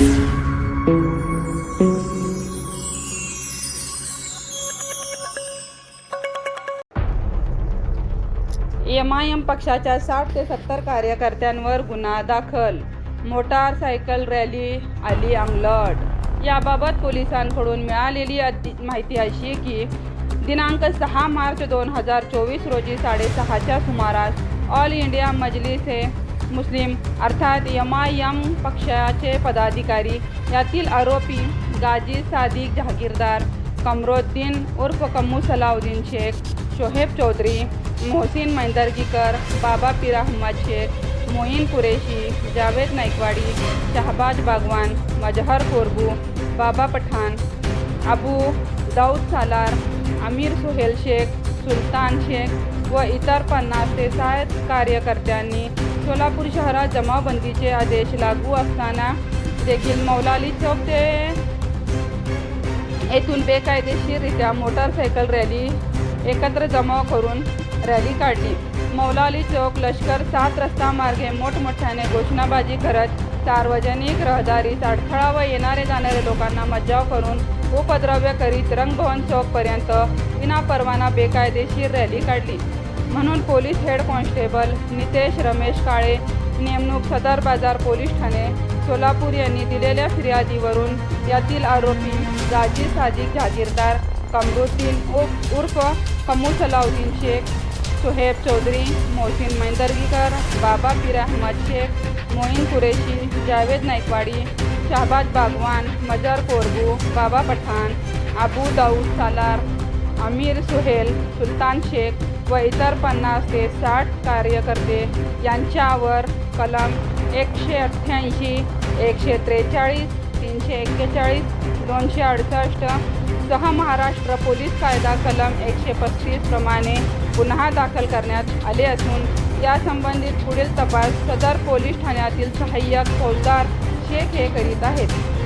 M I am पक्षाच्या साठ ते सत्तर कार्यकर्त्यांवर गुन्हा दाखल. मोटारसायकल रॅली आली अंगलट. याबाबत पोलिसांकडून मिळालेली माहिती अशी की दिनांक सहा मार्च दोन हजार चोवीस रोजी साडेसहाच्या सुमारास ऑल इंडिया मजलिस हे मुस्लिम अर्थात एम आय एम पक्षाचे पदाधिकारी. यातील आरोपी गाजी सादिक जहागीरदार कमरोद्दीन उर्फ कम्मू सलाउद्दीन शेख शोहेब चौधरी मोहसिन मैंदरगीकर बाबा पीर अहमद शेख मोईन कुरेशी जावेद नाईकवाडी शहबाज बागवान मजहर कोरबू बाबा पठाण अबू दाऊद सालार अमीर सुहेल शेख सुलतान शेख व इतर पन्नास ते साठ कार्यकर्त्यांनी सोलापूर शहरात जमावबंदीचे आदेश लागू असताना देखील मौलाली चौक ते येथून बेकायदेशीररित्या मोटारसायकल रॅली एकत्र जमाव करून रॅली काढली. मौलाली चौक लष्कर सात रस्ता मार्गे मोठमोठ्याने घोषणाबाजी करत सार्वजनिक रहदारीत अडथळा व येणारे जाणारे लोकांना मज्जाव करून उपद्रव्य करीत रंगभवन चौकपर्यंत विनापरवाना बेकायदेशीर रॅली काढली. म्हणून police head constable Nitesh Ramesh Kale नेमणूक सदर बाजार पोलीस ठाणे सोलापूर यांनी दिलेल्या फिर्यादीवरून यातील आरोपी गाजी सादिक जहागीरदार कमरुद्दीन उर्फ उर्फ कमू सलाउद्दीन शेख सुहेब चौधरी मोहसिन मैंदर्गीकर बाबा पीर अहमद शेख मोईन कुरेशी जावेद नाईकवाडी शाहबाद बागवान मजर कोरबू बाबा पठाण अबू दाऊद सालार अमीर सुहेल सुलतान शेख व इतर पन्नास ते साठ कार्यकर्ते यांच्यावर कलम एकशे अठ्ठ्याऐंशी एकशे त्रेचाळीस तीनशे एक्केचाळीस दोनशे अडुसष्ट सह महाराष्ट्र पोलीस कायदा कलम एकशे पस्तीस प्रमाणे गुन्हा दाखल करण्यात आले असून यासंबंधित पुढील तपास सदर पोलीस ठाण्यातील सहाय्यक फौजदार शेख हे करीत आहेत.